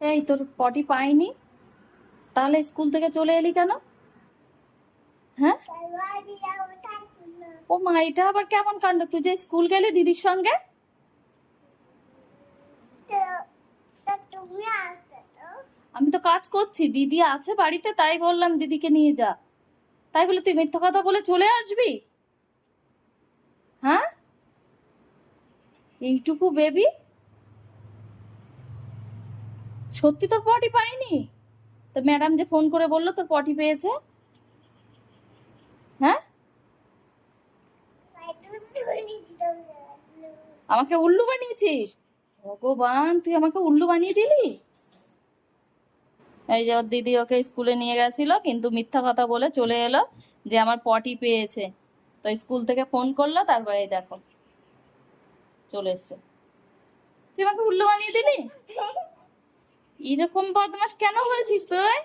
এই, তোর পটি পাইনি? তাহলে স্কুল থেকে চলে এলি কেন? হ্যাঁ? ও মা, এটা আবার কেমন কাণ্ড? তুই যে স্কুল গেলি দিদির সঙ্গে? আমি তো কাজ করছি, দিদি আছে বাড়িতে, তাই বললাম দিদিকে নিয়ে যা। তাই বলে তুই মিথ্যা কথা বলে চলে আসবি? হ্যাঁ? এইটুকু বেবি? সত্যি তোর পটি পাইনি? তো ম্যাডাম যে ফোন করে বলল তোর পটি পেয়েছে? হ্যাঁ? আমাকে উল্লু বানিয়েছিস? ভগবান, তুই আমাকে উল্লু বানিয়ে দিলি? এই যে ওর দিদি ওকে স্কুলে নিয়ে গেছিল, কিন্তু মিথ্যা কথা বলে চলে এলো যে আমার পটি পেয়েছে। তো স্কুল থেকে ফোন করল, তারপরে দেখো, চলে এসছে। তুই আমাকে উল্লু বানিয়ে দিলি? এরকম বদমাস কেন হয়েছিস তুই?